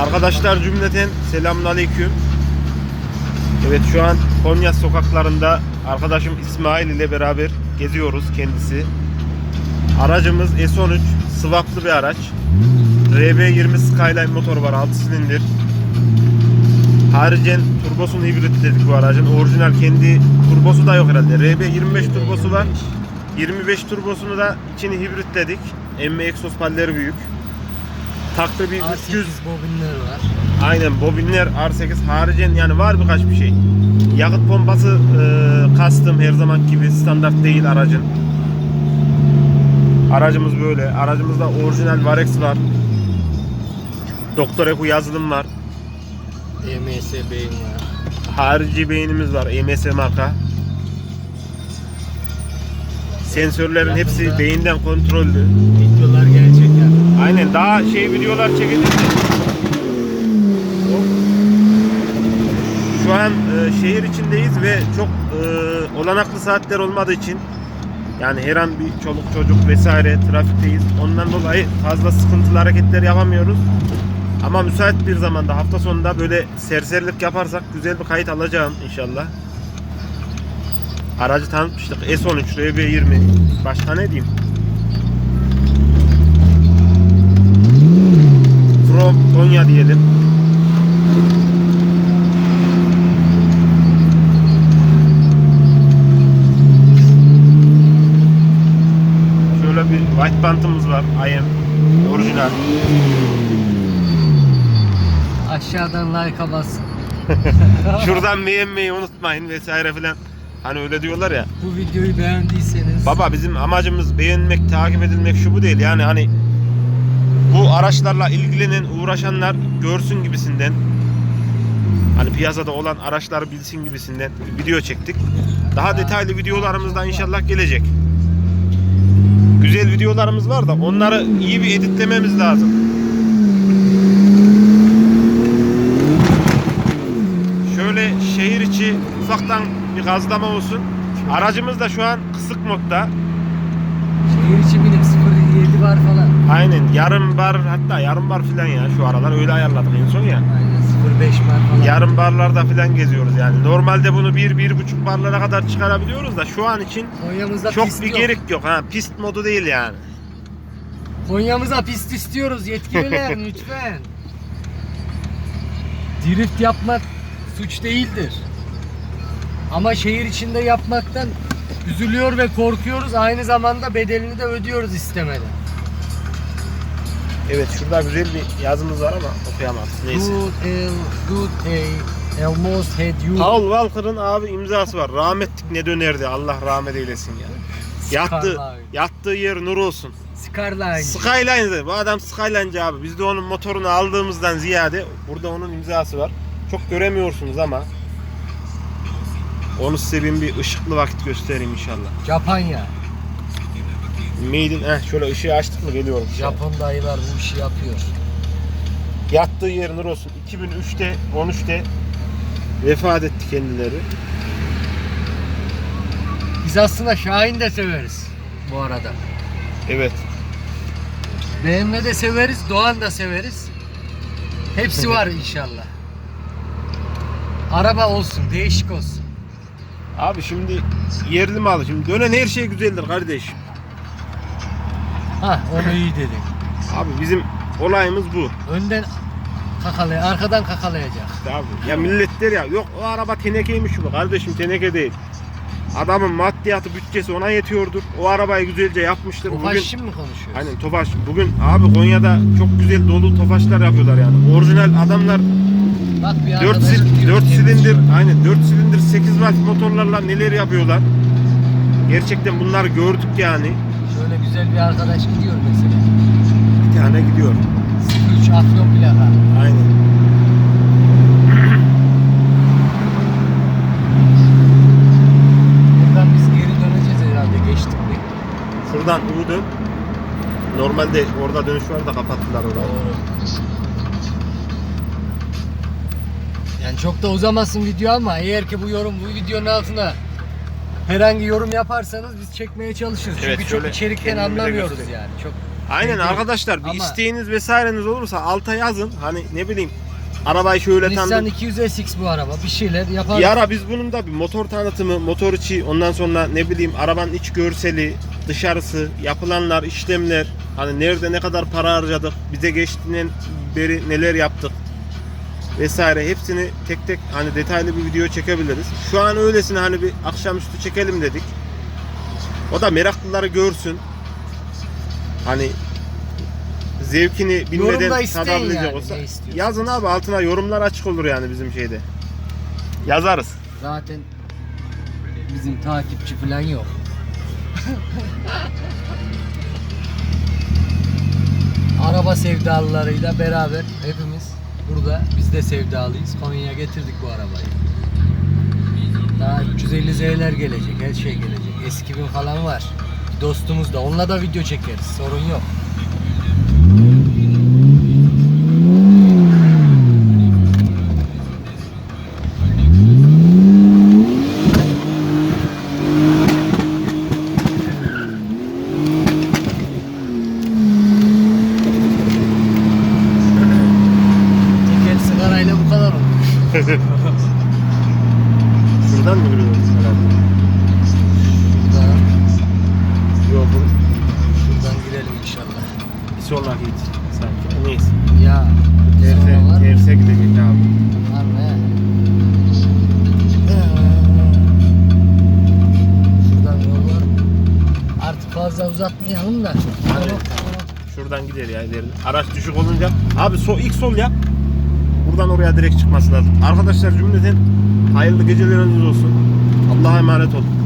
Arkadaşlar cümleten selamun aleyküm. Evet şu an Konya sokaklarında arkadaşım İsmail ile beraber geziyoruz kendisi. Aracımız S13 sıvaplı bir araç. RB20 Skyline motor var 6 silindir. Haricen turbosunu hibritledik bu aracın. Orijinal kendi turbosu da yok herhalde. RB25 turbosu var. 25 turbosunu da içini hibritledik. Emme egzoz palleri büyük. Taktı bir 300 R8 bobinler var. Aynen bobinler R8 haricen yani var birkaç bir şey. Yakıt pompası e, custom her zaman gibi standart değil aracın. Aracımız böyle. Aracımızda orijinal Varex var. Doktor Eko yazılım var. EMS beyin var. Harici beynimiz var. EMS marka. Sensörlerin hepsi Yakında- beyinden kontrollü. Videolar gelecek. Aynen daha şey videolar çekilir. Şu an e, şehir içindeyiz ve çok e, olanaklı saatler olmadığı için yani her an bir çoluk çocuk vesaire trafikteyiz. Ondan dolayı fazla sıkıntılı hareketler yapamıyoruz. Ama müsait bir zamanda hafta sonunda böyle serserilik yaparsak güzel bir kayıt alacağım inşallah. Aracı tanıtmıştık. S13 RB20. Başka ne diyeyim? Diyelim. Şöyle bir white bantımız var. IM orijinal. Aşağıdan like'a basın. Şuradan beğenmeyi unutmayın vesaire filan. Hani öyle diyorlar ya. Bu videoyu beğendiyseniz Baba bizim amacımız beğenmek, takip edilmek şu bu değil. Yani hani bu araçlarla ilgilenen, uğraşanlar görsün gibisinden hani piyasada olan araçları bilsin gibisinden video çektik. Daha detaylı videolarımız da inşallah gelecek. Güzel videolarımız var da onları iyi bir editlememiz lazım. Şöyle şehir içi ufaktan bir gazlama olsun. Aracımız da şu an kısık modda. şehir içi minim 0.7 var falan. Aynen yarım bar hatta yarım bar filan ya şu aralar öyle ayarladık en son ya. Aynen 0.5 var falan. Yarım barlarda filan geziyoruz yani. Normalde bunu bir, bir buçuk barlara kadar çıkarabiliyoruz da şu an için Konya'mızda çok pist bir yok. gerek yok. ha Pist modu değil yani. Konya'mıza pist istiyoruz yetkililer lütfen. Drift yapmak suç değildir. Ama şehir içinde yapmaktan üzülüyor ve korkuyoruz. Aynı zamanda bedelini de ödüyoruz istemeden. Evet şurada güzel bir yazımız var ama okuyamadık. Neyse. Good el, good day, almost had you. Paul Walker'ın abi imzası var. Rahmetlik ne dönerdi. Allah rahmet eylesin ya. Yattı, Skyline. yattığı yer nur olsun. Skyline. Skyline bu adam Skyline'ci abi. Biz de onun motorunu aldığımızdan ziyade burada onun imzası var. Çok göremiyorsunuz ama onu size bir ışıklı vakit göstereyim inşallah. Japonya. Made in, eh şöyle ışığı açtık mı geliyorum. Japon dayılar bu işi yapıyor. Yattığı yer nur olsun. 2003'te 13'te vefat etti kendileri. Biz aslında Şahin de severiz bu arada. Evet. BMW de severiz, Doğan da severiz. Hepsi var inşallah. Araba olsun, değişik olsun. Abi şimdi yerli malı. Şimdi dönen her şey güzeldir kardeş. Ha, onu iyi dedin. Abi bizim olayımız bu. Önden kakalay, arkadan kakalayacak. Abi. Ya millet der ya yok o araba tenekeymiş bu. Kardeşim teneke değil. Adamın maddiyatı bütçesi ona yetiyordur. O arabayı güzelce yapmıştır. Bu Bugün mi konuşuyoruz? Aynen Tofaş. Bugün abi Konya'da çok güzel dolu Tofaşlar yapıyorlar yani. Orijinal adamlar Bak bir 4, arkadaş gidiyor, 4 temiz silindir, aynen 4 silindir 8 watt motorlarla neler yapıyorlar. Gerçekten bunları gördük yani. Güzel bir arkadaş gidiyor mesela. Bir tane gidiyor. 03 Afyon plaka. Aynen. Buradan biz geri döneceğiz herhalde geçtik mi? Şuradan U dön. Normalde orada dönüş var da kapattılar orayı. Doğru. Yani çok da uzamasın video ama eğer ki bu yorum bu videonun altına herhangi yorum yaparsanız biz çekmeye çalışırız. Evet, Çünkü şöyle çok içerikten anlamıyoruz göstereyim. yani. Çok Aynen değil. arkadaşlar bir Ama- isteğiniz vesaireniz olursa alta yazın. Hani ne bileyim arabayı şöyle Nissan tanıdım. 200 SX bu araba. Bir şeyler yaparız. Bir ara biz bunun da bir motor tanıtımı, motor içi, ondan sonra ne bileyim arabanın iç görseli, dışarısı, yapılanlar, işlemler, hani nerede ne kadar para harcadık, bize geçtiğinden beri neler yaptık vesaire hepsini tek tek hani detaylı bir video çekebiliriz. Şu an öylesine hani bir akşamüstü çekelim dedik. O da meraklıları görsün. Hani zevkini bilmeden tadabilecek yani, olsa yazın abi altına yorumlar açık olur yani bizim şeyde. Yazarız. Zaten bizim takipçi falan yok. Araba sevdalılarıyla beraber hepimiz burada biz de sevdalıyız. Konya'ya getirdik bu arabayı. Daha 350 Z'ler gelecek, her şey gelecek. Eski bin falan var. Dostumuz da onunla da video çekeriz. Sorun yok. Teker sigarayla bu kadar olmuş. Şuradan mı giriyoruz herhalde? Şuradan, Yok bu şuradan girelim inşallah. bir sonraki it sanki. Neyse. Ya Terse, terse gidecek abi. Var mı? Şuradan yol var. Artık fazla uzatmayalım da. Hadi. Şuradan gider ya ileride. Araç düşük olunca. Abi so, ilk sol yap. Buradan oraya direkt çıkması lazım. Arkadaşlar cümleten hayırlı geceleriniz olsun. Allah'a emanet olun.